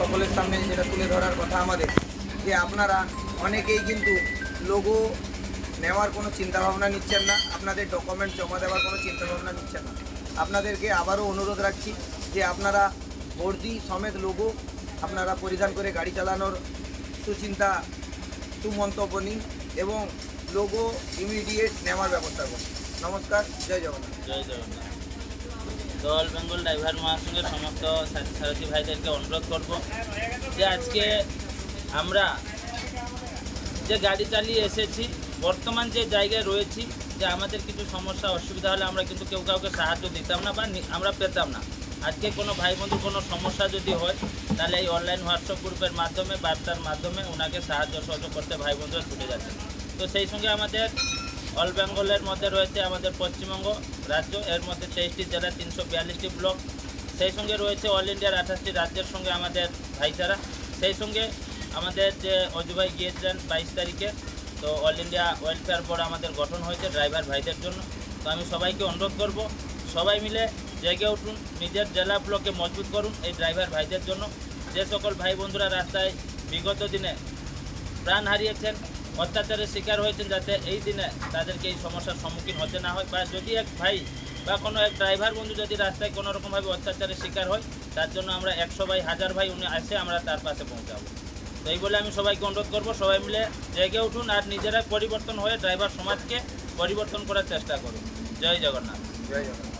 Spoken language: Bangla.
সকলের সামনে যেটা তুলে ধরার কথা আমাদের, যে আপনারা অনেকেই কিন্তু লোগো নেওয়ার কোনো চিন্তাভাবনা নিচ্ছেন না, আপনাদের ডকুমেন্ট জমা দেওয়ার কোনো চিন্তাভাবনা নিচ্ছেন না। আপনাদেরকে আবারও অনুরোধ রাখছি যে আপনারা বর্দি সমেত লোগো আপনারা পরিধান করে গাড়ি চালানোর সুচিন্তা, সুমন্তব্য নিন এবং লোগো ইমিডিয়েট নেওয়ার ব্যবস্থা করুন। নমস্কার, জয় জগন্নাথ। জয় জগন্নাথ। অল বেঙ্গল ড্রাইভার মহাসংঘের সমস্ত সারথী ভাইদেরকে অনুরোধ করব যে আজকে আমরা যে গাড়ি চালিয়ে এসেছি, বর্তমান যে জায়গায় রয়েছি, যে আমাদের কিছু সমস্যা, অসুবিধা হলে আমরা কিন্তু কেউ কাউকে সাহায্য দিতাম না বা আমরা পেতাম না। আজকে কোনো ভাই বন্ধু কোনো সমস্যা যদি হয়, তাহলে এই অনলাইন হোয়াটসঅ্যাপ গ্রুপের মাধ্যমে, বার্তার মাধ্যমে ওনাকে সাহায্য সহযোগ করতে ভাই বন্ধুরা ছুটে যাচ্ছে তো সেই সঙ্গে আমাদের অল বেঙ্গলের মধ্যে রয়েছে আমাদের পশ্চিমবঙ্গ রাজ্য। এর মধ্যে তেইশটি জেলা তিনশো বিয়াল্লিশটি ব্লক। সেই সঙ্গে রয়েছে অল ইন্ডিয়ার আঠাশটি রাজ্যের সঙ্গে আমাদের ভাইচারা। সেই সঙ্গে আমাদের যে অজুভাই গিয়েছিলেন বাইশ তারিখে, তো অল ইন্ডিয়া ওয়েলফেয়ার বোর্ড আমাদের গঠন হয়েছে ড্রাইভার ভাইদের জন্য। তো আমি সবাইকে অনুরোধ করব, সবাই মিলে জেগে উঠুন, নিজের জেলা ব্লকে মজবুত করুন এই ড্রাইভার ভাইদের জন্য। যে সকল ভাই বন্ধুরা রাস্তায় বিগত দিনে প্রাণ হারিয়েছেন অত্যাচারের শিকার হয়েছেন যাতে এই দিনে তাদেরকে এই সমস্যার সম্মুখীন হতে না হয়। বা যদি এক ভাই বা কোনো এক ড্রাইভার বন্ধু যদি রাস্তায় কোনো রকমভাবে অত্যাচারের শিকার হয়, তার জন্য আমরা একশো ভাই, হাজার ভাই উনি আসে আমরা তার পাশে পৌঁছাবো। তো এই বলে আমি সবাইকে অনুরোধ করব, সবাই মিলে জেগে উঠুন আর নিজেরা পরিবর্তন হয়ে ড্রাইভার সমাজকে পরিবর্তন করার চেষ্টা করুন। জয় জগন্নাথ। জয় জগন্নাথ।